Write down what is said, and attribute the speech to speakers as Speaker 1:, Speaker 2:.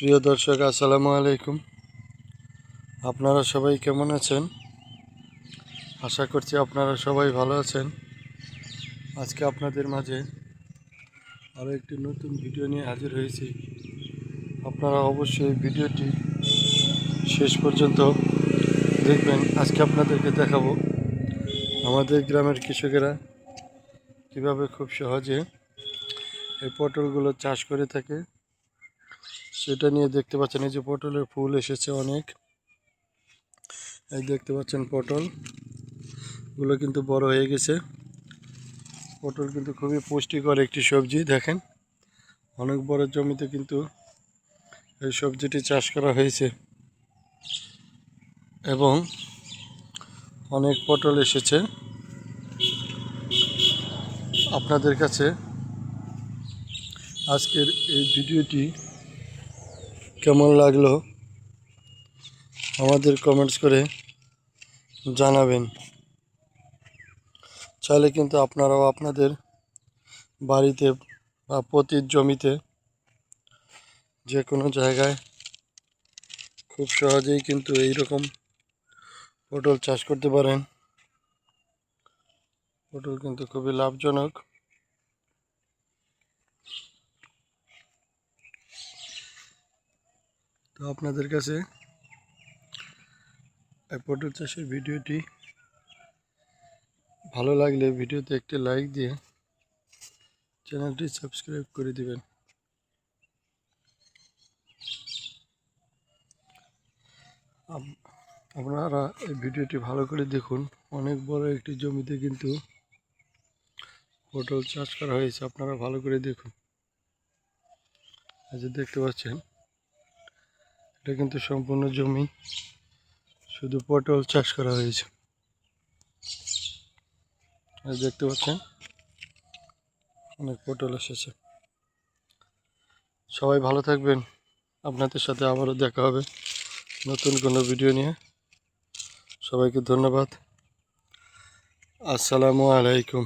Speaker 1: প্রিয় দর্শক, আসসালামু আলাইকুম। আপনারা সবাই কেমন আছেন? আশা করছি আপনারা সবাই ভালো আছেন। আজকে আপনাদের মাঝে আরও একটি নতুন ভিডিও নিয়ে হাজির হয়েছি। আপনারা অবশ্যই ভিডিওটি শেষ পর্যন্ত দেখবেন। আজকে আপনাদেরকে দেখাবো আমাদের গ্রামের কৃষকেরা কীভাবে খুব সহজে এই পটলগুলো চাষ করে থাকে। সেটা নিয়ে দেখতে পাচ্ছেন, এই যে পটলের ফুল এসেছে অনেক। এই দেখতে পাচ্ছেন পটল। গুলো কিন্তু বড় হয়ে গেছে। পটল কিন্তু খুবই পুষ্টিকর একটি সবজি, দেখেন। অনেক বড় জমিতে কিন্তু এই সবজিটি চাষ করা হয়েছে। এবং অনেক পটল এসেছে। আপনাদের কাছে আজকের এই ভিডিওটি কেমন লাগল আমাদের কমেন্টস করে জানাবেন। চাইলে কিন্তু আপনারাও আপনাদের বাড়িতে বা পতির জমিতে যে কোনো জায়গায় খুব সহজেই কিন্তু এই রকম পটল চাষ করতে পারেন। পটল কিন্তু খুবই লাভজনক। তো আপনাদের কাছে পটল চাষের ভিডিওটি ভালো লাগলে ভিডিওতে একটি লাইক দিয়ে চ্যানেলটি সাবস্ক্রাইব করে দিবেন। আপ- আপনারা এই ভিডিওটি ভালো করে দেখুন। অনেক বড় একটি জমিতে কিন্তু পটল চাষ করা হয়েছে, আপনারা ভালো করে দেখুন। যে দেখতে পাচ্ছেন এটা কিন্তু সম্পূর্ণ জমি। শুধু পটল চাষ করা হয়েছে। দেখতে পাচ্ছেন? অনেক পটল এসেছে। সবাই ভালো থাকবেন। আপনাদের সাথে আবারও দেখা হবে নতুন কোনো ভিডিও নিয়ে। সবাইকে ধন্যবাদ। আসসালামু আলাইকুম।